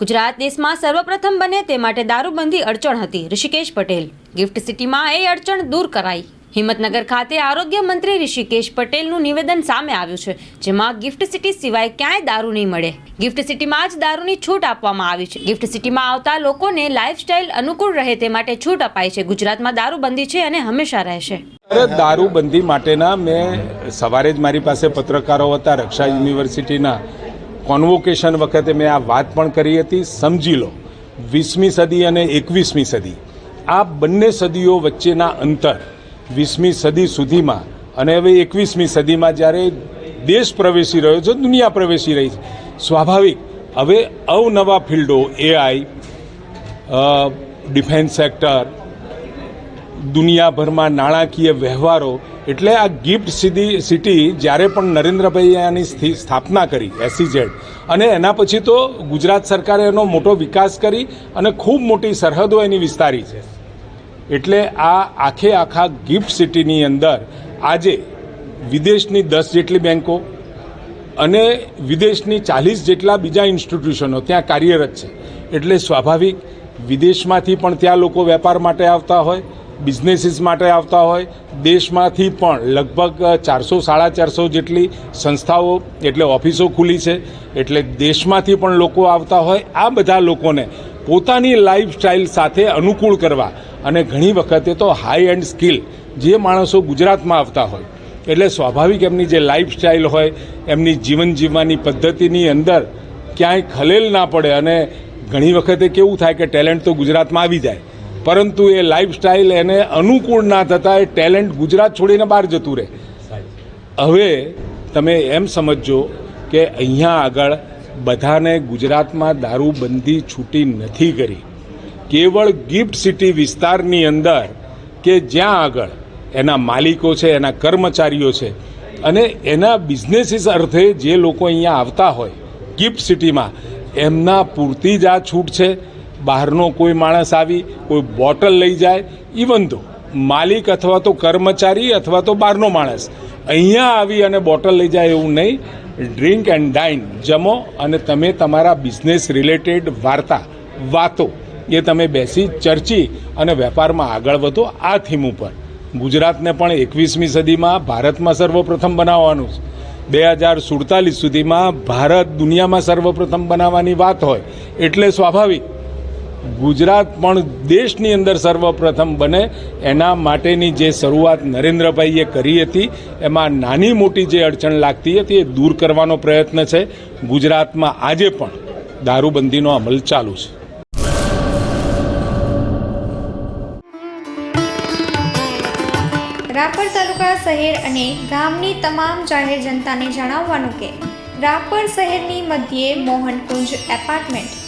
ગુજરાત દેશમાં સર્વપ્રથમ બને તે માટે દારૂબંધી અડચણ હતી. ઋષિકેશ પટેલ, ગિફ્ટ સિટીમાં એ અડચણ દૂર કરાઈ. હિંમતનગર ખાતે આરોગ્ય મંત્રી ઋષિકેશ પટેલનું નિવેદન સામે આવ્યું છે, જેમાં ગિફ્ટ સિટી સિવાય ક્યાંય દારૂ નહીં મળે. ગિફ્ટ સિટીમાં જ દારૂની છૂટ આપવામાં આવી છે. ગિફ્ટ સિટીમાં આવતા લોકોને લાઇફસ્ટાઇલ અનુકૂળ રહે તે માટે છૂટ અપાઈ છે. ગુજરાતમાં દારૂબંધી છે અને હંમેશા રહેશે. દારૂબંધી માટેના મેં સવારે જ મારી પાસે પત્રકારો હતા રક્ષા યુનિવર્સિટીના. કોન્વોકેશન વખતે મેં આ વાત પણ કરી હતી, સમજી લો, વીસમી સદી અને એકવીસમી સદી. આ બંને સદીઓ વચ્ચેના અંતર વીસમી સદી સુધીમાં અને હવે એકવીસમી સદીમાં જ્યારે દેશ પ્રવેશી રહ્યો છે, દુનિયા પ્રવેશી રહી છે. સ્વાભાવિક, હવે અવનવા ફિલ્ડો એઆઈ ડિફેન્સ સેક્ટર દુનિયાભરમાં નાણાકીય વ્યવહારો એટલે આ ગિફ્ટ સીધી સિટી જ્યારે પણ નરેન્દ્રભાઈએ આની સ્થાપના કરી એસીઝેડ અને એના પછી તો ગુજરાત સરકારે એનો મોટો વિકાસ કરી અને ખૂબ મોટી સરહદો એની વિસ્તારી છે. એટલે આ આખે આખા ગિફ્ટ સિટીની અંદર આજે વિદેશની દસ જેટલી બેન્કો અને વિદેશની ચાલીસ જેટલા બીજા ઇન્સ્ટિટ્યુશનો ત્યાં કાર્યરત છે. એટલે સ્વાભાવિક વિદેશમાંથી પણ ત્યાં લોકો વેપાર માટે આવતા હોય બિઝનેસીસ માટે આવતા હોય. દેશમાંથી પણ લગભગ ચારસો, સાડા ચારસો જેટલી સંસ્થાઓ એટલે ઓફિસો ખુલી છે. એટલે દેશમાંથી પણ લોકો આવતા હોય. આ બધા લોકોને પોતાની લાઈફસ્ટાઈલ સાથે અનુકૂળ કરવા અને ઘણી વખતે તો હાઈ એન્ડ સ્કિલ જે માણસો ગુજરાતમાં આવતા હોય. એટલે સ્વાભાવિક એમની જે લાઈફસ્ટાઈલ હોય, એમની જીવન જીવવાની પદ્ધતિની અંદર ક્યાંય ખલેલ ના પડે અને ઘણી વખતે કેવું થાય કે ટેલેન્ટ તો ગુજરાતમાં આવી જાય. પરંતુ એ લાઈફસ્ટાઈલ એને અનુકૂળ ના થતાં એ ટેલેન્ટ ગુજરાત છોડીને બહાર જતું રહે. હવે તમે એમ સમજો કે અહીંયા આગળ બધાને ગુજરાતમાં દારૂબંધી છૂટી નથી કરી. કેવળ ગિફ્ટ સિટી વિસ્તારની અંદર કે જ્યાં આગળ એના માલિકો છે, એના કર્મચારીઓ છે અને એના બિઝનેસીસ અર્થે જે લોકો અહીંયા આવતા હોય ગિફ્ટ સિટીમાં એમના પૂરતી જ આ છૂટ છે. બહારનો કોઈ માણસ આવી, કોઈ બોટલ લઈ જાય ઇવન તો માલિક અથવા તો કર્મચારી અથવા તો બહારનો માણસ અહીંયા આવી અને બોટલ લઈ જાય એવું નહીં. ડ્રિંક એન્ડ ડાઇન જમો અને તમે તમારા બિઝનેસ રિલેટેડ વાર્તા, વાતો એ તમે બેસી ચર્ચી અને વેપારમાં આગળ વધો આ થીમ ઉપર. ગુજરાતને પણ એકવીસમી સદીમાં ભારતમાં સર્વપ્રથમ બનાવવાનું છે. બે હજાર સુડતાલીસ સુધીમાં ભારત દુનિયામાં સર્વપ્રથમ બનાવવાની વાત હોય એટલે સ્વાભાવિક ગુજરાત પણ દેશની અંદર સર્વપ્રથમ બને. એના માટેની જે શરૂઆત નરેન્દ્રભાઈએ કરી હતી, એમાં નાની મોટી જે અડચણ લાગતી હતી એ દૂર કરવાનો પ્રયત્ન છે. ગુજરાતમાં આજે પણ દારૂબંધીનો અમલ ચાલુ છે. રાપર તાલુકા શહેર અને ગામની તમામ જાહેર જનતાને જણાવવાનું કે, રાપર શહેરની મધ્યે મોહનકુંજ એપાર્ટમેન્ટ